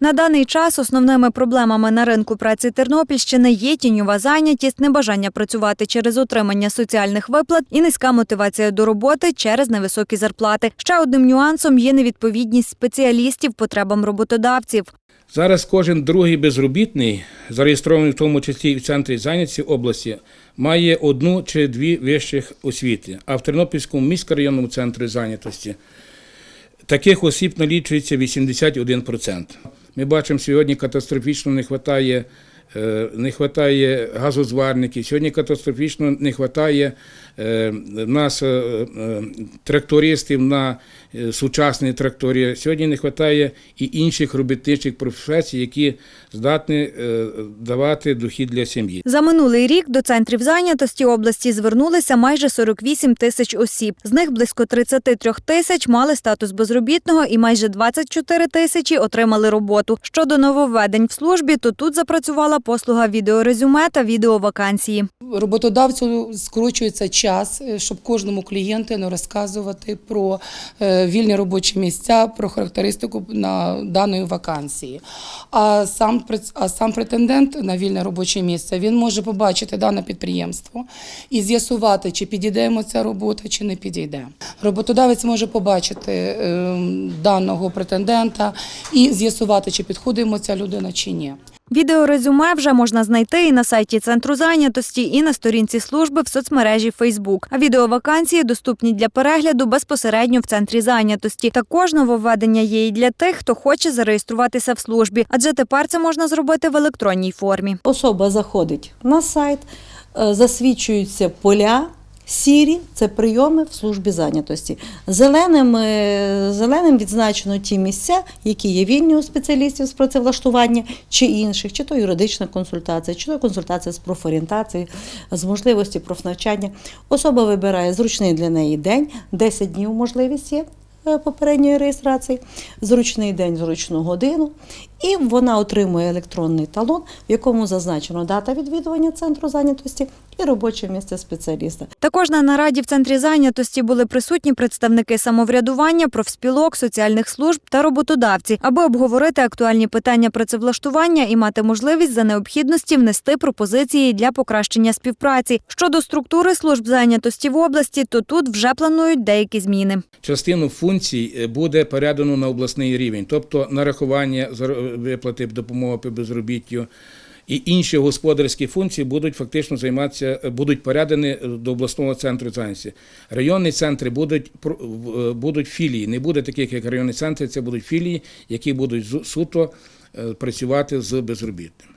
На даний час основними проблемами на ринку праці Тернопільщини є тіньова зайнятість, небажання працювати через отримання соціальних виплат і низька мотивація до роботи через невисокі зарплати. Ще одним нюансом є невідповідність спеціалістів потребам роботодавців. Зараз кожен другий безробітний, зареєстрований в тому числі в центрі зайнятості області, має одну чи дві вищих освіти. А в Тернопільському міськрайонному центрі зайнятості таких осіб налічується 81%. Ми бачимо, сьогодні катастрофічно не вистачає. Не вистачає газозварників, сьогодні катастрофічно не вистачає е, нас е, е, трактористів на е, сучасні трактори. Сьогодні не вистачає і інших робітничих професій, які здатні е, давати дохід для сім'ї. За минулий рік до центрів зайнятості області звернулися майже 48 тисяч осіб. З них близько 33 тисяч мали статус безробітного і майже 24 тисячі отримали роботу. Щодо нововведень в службі, то тут запрацювала послуга відеорезюме та відеовакансії. Роботодавцю скорочується час, е, щоб кожному клієнту розказувати про е, вільні робочі місця, про характеристику на даної вакансії. А сам а сам претендент на вільне робоче місце він може побачити дане підприємство і з'ясувати, чи підійде йому ця робота, чи не підійде. Роботодавець може побачити е, даного претендента і з'ясувати, чи підходить йому ця людина, чи ні. Відеорезюме вже можна знайти і на сайті центру зайнятості, і на сторінці служби в соцмережі Facebook. А відеовакансії доступні для перегляду безпосередньо в центрі зайнятості. Також нововведення є і для тих, хто хоче зареєструватися в службі, адже тепер це можна зробити в електронній формі. Особа заходить на сайт, е, засвідчуються поля. Сірі це прийоми в службі зайнятості. Зеленим, е, зеленим відзначено ті місця, які є вільні у спеціалістів з працевлаштування чи інших, чи то юридична консультація, чи то консультація з профорієнтації, з можливості профнавчання. Особа вибирає зручний для неї день, 10 днів можливість є е, попередньої реєстрації, зручний день, зручну годину, і вона отримує електронний талон, в якому зазначено дата відвідування центру зайнятості і робоче місце спеціаліста. Також на нараді в центрі зайнятості були присутні представники самоврядування, профспілок, соціальних служб та роботодавці, аби обговорити актуальні питання працевлаштування і мати можливість за необхідності внести пропозиції для покращення співпраці. Щодо структури служб зайнятості в області, то тут вже планують деякі зміни. Частину функцій е, буде передано на обласний рівень, тобто нарахування виплати допомоги по безробіттю. І інші господарські функції будуть фактично займатися, будуть передані е, до обласного центру зайнятості. Районні центри будуть е, будуть філії. Не буде таких, як районні центри, це будуть філії, які будуть суто е, працювати з безробітним.